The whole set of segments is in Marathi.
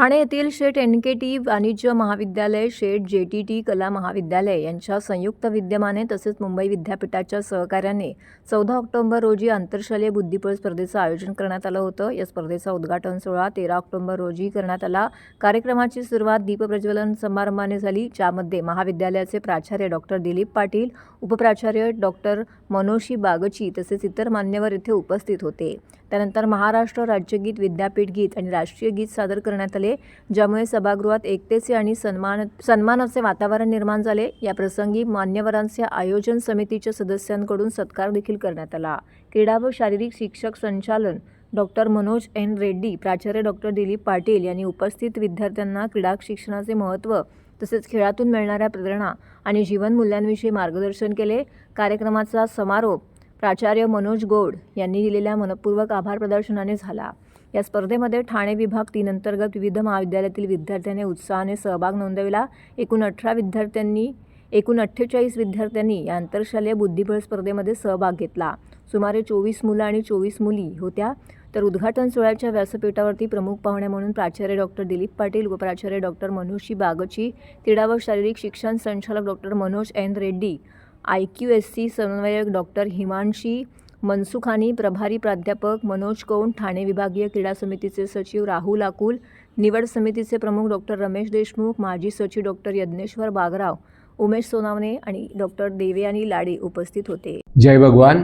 ठाणे येथील शेठ एन के टी वाणिज्य महाविद्यालय शेठ जे टी टी कला महाविद्यालय यांच्या संयुक्त विद्यमाने तसेच मुंबई विद्यापीठाच्या सहकार्याने चौदा ऑक्टोबर रोजी आंतरशालेय बुद्धिबळ स्पर्धेचं आयोजन करण्यात आलं होतं. या स्पर्धेचा उद्घाटन सोहळा तेरा ऑक्टोबर रोजी करण्यात आला. कार्यक्रमाची सुरुवात दीपप्रज्वलन समारंभाने झाली ज्यामध्ये महाविद्यालयाचे प्राचार्य डॉक्टर दिलीप पाटील उपप्राचार्य डॉक्टर मनोशी बागची तसेच इतर मान्यवर येथे उपस्थित होते. त्यानंतर महाराष्ट्र राज्यगीत विद्यापीठ गीत आणि राष्ट्रीय गीत सादर करण्यात आले. ज्यामुळे सभागृहात एकतेचे आणि सन्मान सन्मानाचे वातावरण निर्माण झाले. या प्रसंगी मान्यवरांचे आयोजन समितीच्या सदस्यांकडून सत्कार देखील करण्यात आला. क्रीडा व शारीरिक शिक्षक संचालन डॉक्टर मनोज एन. रेड्डी प्राचार्य डॉक्टर दिलीप पाटील यांनी उपस्थित विद्यार्थ्यांना क्रीडा शिक्षणाचे महत्त्व तसेच खेळातून मिळणाऱ्या प्रेरणा आणि जीवनमूल्यांविषयी मार्गदर्शन केले. कार्यक्रमाचा समारोप प्राचार्य मनोज गौड यांनी दिलेल्या मनपूर्वक आभार प्रदर्शनाने झाला. या स्पर्धेमध्ये ठाणे विभाग तीन अंतर्गत विविध महाविद्यालयातील विद्यार्थ्यांनी उत्साहाने सहभाग नोंदविला. एकूण अठरा विद्यार्थ्यांनी एकूण अठ्ठेचाळीस विद्यार्थ्यांनी या आंतरशालेय बुद्धिबळ स्पर्धेमध्ये सहभाग घेतला. सुमारे चोवीस मुलं आणि चोवीस मुली होत्या. तर उद्घाटन सोहळ्याच्या व्यासपीठावरती प्रमुख पाहुणे म्हणून प्राचार्य डॉक्टर दिलीप पाटील उपप्राचार्य डॉक्टर मनोशी बागची क्रीडा व शारीरिक शिक्षण संचालक doctor Manoj N Reddy I Q S C समन्वयक डॉक्टर हिमांशी मनसुखानी प्रभारी प्राध्यापक मनोज कौंड ठाणे विभागीय क्रीडा समितीचे सचिव राहुल अकुल निवड समितीचे प्रमुख डॉक्टर रमेश देशमुख माजी सचिव डॉक्टर यज्ञेश्वर बागराव उमेश सोनावणे आणि डॉक्टर देवयानी लाडे उपस्थित होते. जय भगवान.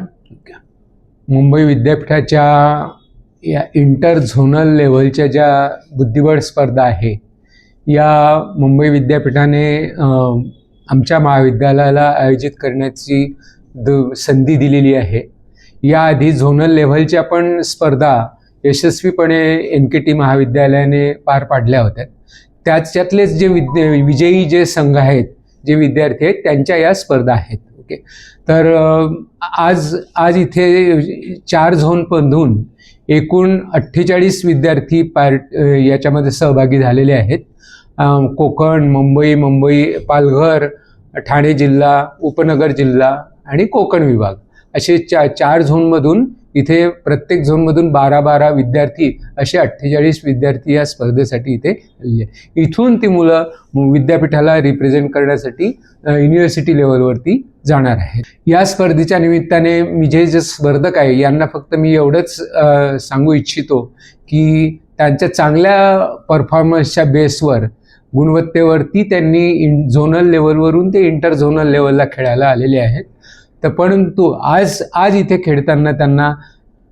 मुंबई विद्यापीठाच्या या इंटर झोनल लेवलच्या ज्या बुद्धिबळ स्पर्धा आहे या मुंबई विद्यापीठाने आमच्या महाविद्यालयाला आयोजित करण्याची द संधी दिलेली आहे. याआधी झोनल लेव्हलच्या पण स्पर्धा यशस्वीपणे एन के टी महाविद्यालयाने पार पाडल्या होत्या. त्याच्यातलेच जे विद्या विजयी जे संघ आहेत जे विद्यार्थी आहेत त्यांच्या या स्पर्धा आहेत. ओके? तर आज आज इथे चार झोनमधून एकूण अठ्ठेचाळीस विद्यार्थी पार्ट याच्यामध्ये सहभागी झालेले आहेत. कोकण मुंबई मुंबई पालघर ठाणे जिल्हा उपनगर जिल्हा आणि कोकण विभाग. असे चा चार झोनमधून इथे प्रत्येक झोनमधून बारा बारा विद्यार्थी असे अठ्ठेचाळीस विद्यार्थी या स्पर्धेसाठी इथे आलेले आहेत. इथून ती मुलं विद्यापीठाला रिप्रेझेंट करण्यासाठी युनिव्हर्सिटी लेवलवरती जाणार आहेत या स्पर्धेच्या निमित्ताने मी जे जे स्पर्धक आहे यांना फक्त मी एवढंच सांगू इच्छितो की त्यांच्या चांगल्या परफॉर्मन्सच्या बेसवर गुणवत्तेवरती त्यांनी इन झोनल लेवलवरून ते इंटर झोनल लेवलला खेळायला आलेले आहेत तर परंतु आज आज इथे खेळताना त्यांना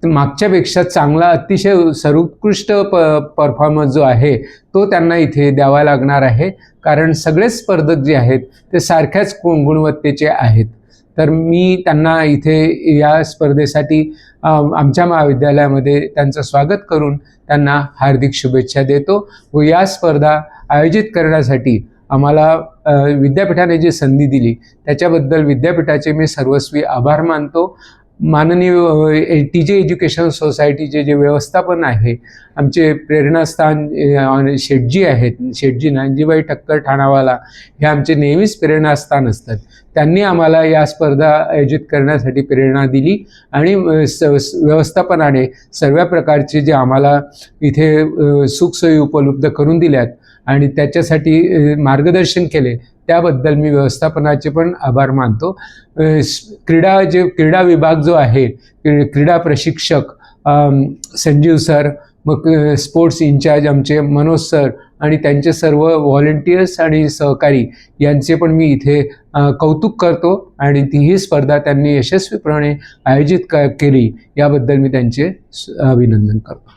मागच्यापेक्षा चांगला अतिशय सर्वोत्कृष्ट प परफॉर्मन्स जो आहे तो त्यांना इथे द्यावा लागणार आहे. कारण सगळेच स्पर्धक जे आहेत ते सारख्याच गुणवत्तेचे आहेत. तर मी त्यांना इथे या स्पर्धेसाठी आमच्या महाविद्यालयामध्ये त्यांचं स्वागत करून त्यांना हार्दिक शुभेच्छा देतो व या स्पर्धा आयोजित करण्यासाठी आम्हाला विद्यापीठाने जी संधी दिली त्याच्याबद्दल विद्यापीठाचे मी सर्वस्वी आभार मानतो. माननीय टी जे एज्युकेशन सोसायटीचे जे व्यवस्थापन आहे आमचे प्रेरणास्थान शेटजी आहेत शेटजी नानजीबाई ठक्कर ठाणावाला हे आमचे नेहमीच प्रेरणास्थान असतात. त्यांनी आम्हाला या स्पर्धा आयोजित करण्यासाठी प्रेरणा दिली आणि स व्यवस्थापनाने सर्व प्रकारचे जे आम्हाला इथे सुखसोयी उपलब्ध करून दिल्यात आणि त्याच्यासाठी मार्गदर्शन केले त्याबद्दल मी व्यवस्थापनाचे पण आभार मानतो. क्रीडा जे क्रीडा विभाग जो आहे क्रीडा प्रशिक्षक संजीव सर मग स्पोर्ट्स इन्चार्ज आमचे मनोज सर आणि त्यांचे सर्व व्हॉलेंटियर्स आणि सहकारी यांचे पण मी इथे कौतुक करतो आणि तीही स्पर्धा त्यांनी यशस्वीपणे आयोजित क केली. याबद्दल मी त्यांचे अभिनंदन करतो.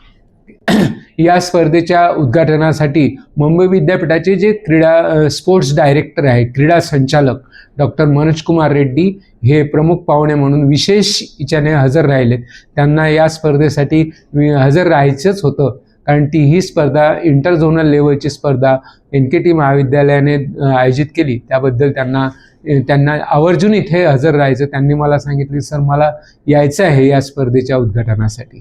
या स्पर्धेच्या उद्घाटनासाठी मुंबई विद्यापीठाचे जे क्रीडा स्पोर्ट्स डायरेक्टर आहे क्रीडा संचालक डॉक्टर मनोज कुमार रेड्डी हे प्रमुख पाहुणे म्हणून विशेष इच्छाने हजर राहिले. त्यांना या स्पर्धेसाठी हजर राहायचंच होतं. कारण ती ही स्पर्धा इंटर झोनल लेवलची स्पर्धा एन के टी महाविद्यालयाने आयोजित केली. त्याबद्दल त्यांना त्यांना आवर्जून इथे हजर राहायचं. त्यांनी मला सांगितले सर मला यायचं आहे या स्पर्धेच्या उद्घाटनासाठी.